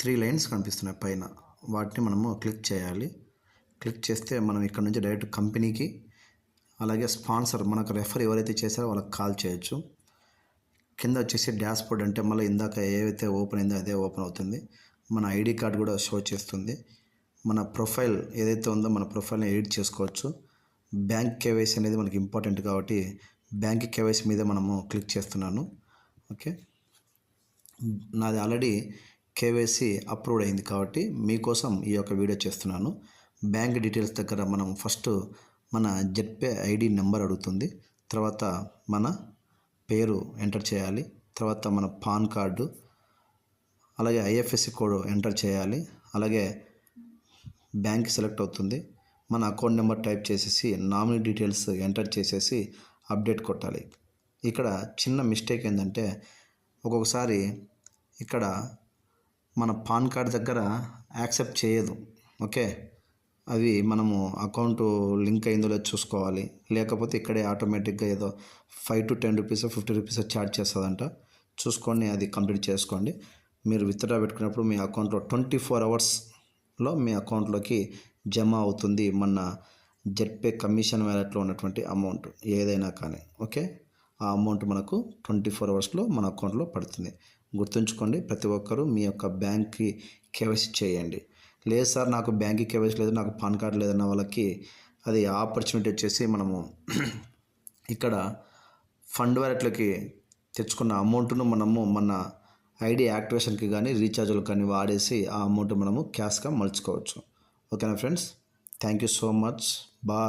Three lines కనిపిస్తున్నాయి పైన. వాటిని మనము క్లిక్ చేయాలి. క్లిక్ చేస్తే మనం ఇక్కడ నుంచి డైరెక్ట్ కంపెనీకి అలాగే స్పాన్సర్ మనకు రెఫర్ ఎవరైతే చేశారో వాళ్ళకి కాల్ చేయొచ్చు. కింద వచ్చేసి డాష్ బోర్డ్ అంటే మళ్ళీ ఇందాక ఏవైతే ఓపెన్ అయిందో అదే ఓపెన్ అవుతుంది. మన ఐడి కార్డ్ కూడా షో చేస్తుంది. మన ప్రొఫైల్ ఏదైతే ఉందో మన ప్రొఫైల్ని ఎడిట్ చేసుకోవచ్చు. బ్యాంక్ కేవైసీ అనేది మనకి ఇంపార్టెంట్ కాబట్టి బ్యాంక్ కేవైసీ మీద మనము క్లిక్ చేస్తున్నాను. ఓకే? నాది ఆల్రెడీ కేవైసీ అప్రూవ్డ్ అయింది కాబట్టి మీకోసం ఈ యొక్క వీడియో చేస్తున్నాను. బ్యాంక్ డీటెయిల్స్ దగ్గర మనం ఫస్ట్ మన జెడ్పే ఐడి నెంబర్ అడుగుతుంది. తర్వాత మన పేరు ఎంటర్ చేయాలి. తర్వాత మన పాన్ కార్డు అలాగే ఐఎఫ్ఎస్సి కోడ్ ఎంటర్ చేయాలి. అలాగే బ్యాంక్ సెలెక్ట్ అవుతుంది. మన అకౌంట్ నెంబర్ టైప్ చేసేసి నామినీ డీటెయిల్స్ ఎంటర్ చేసేసి అప్డేట్ కొట్టాలి. ఇక్కడ చిన్న మిస్టేక్ ఏంటంటే ఒక్కొక్కసారి ఇక్కడ మన పాన్ కార్డ్ దగ్గర యాక్సెప్ట్ చేయదు. ఓకే? అవి మనము అకౌంట్ లింక్ అయిందో లేదో చూసుకోవాలి. లేకపోతే ఇక్కడే ఆటోమేటిక్గా ఏదో five to ten rupees fifty rupees charge చేస్తుందంట. చూసుకొని అది కంప్లీట్ చేసుకోండి. మీరు విత్డ్రా పెట్టుకున్నప్పుడు మీ అకౌంట్లో ట్వంటీ ఫోర్ అవర్స్లో మీ అకౌంట్లోకి జమ అవుతుంది మన జెడ్పే కమిషన్ వ్యాలెట్లో ఉన్నటువంటి అమౌంట్ ఏదైనా కానీ. ఓకే? ఆ అమౌంట్ మనకు ట్వంటీ ఫోర్ అవర్స్లో మన అకౌంట్లో పడుతుంది. గుర్తుంచుకోండి ప్రతి ఒక్కరూ మీ యొక్క బ్యాంక్కి కేవైసీ చేయండి. లేదు సార్ నాకు బ్యాంక్కి కేవైసీ లేదు నాకు పాన్ కార్డు లేదన్న వాళ్ళకి అది ఆపర్చునిటీ వచ్చేసి మనము ఇక్కడ ఫండ్ వ్యాలెట్లోకి తెచ్చుకున్న అమౌంట్ను మనము మన ఐడి యాక్టివేషన్కి కానీ రీఛార్జ్లకు కానీ వాడేసి ఆ అమౌంట్ మనము క్యాష్గా మలుచుకోవచ్చు. ఓకేనా friends? Thank you so much. Bye.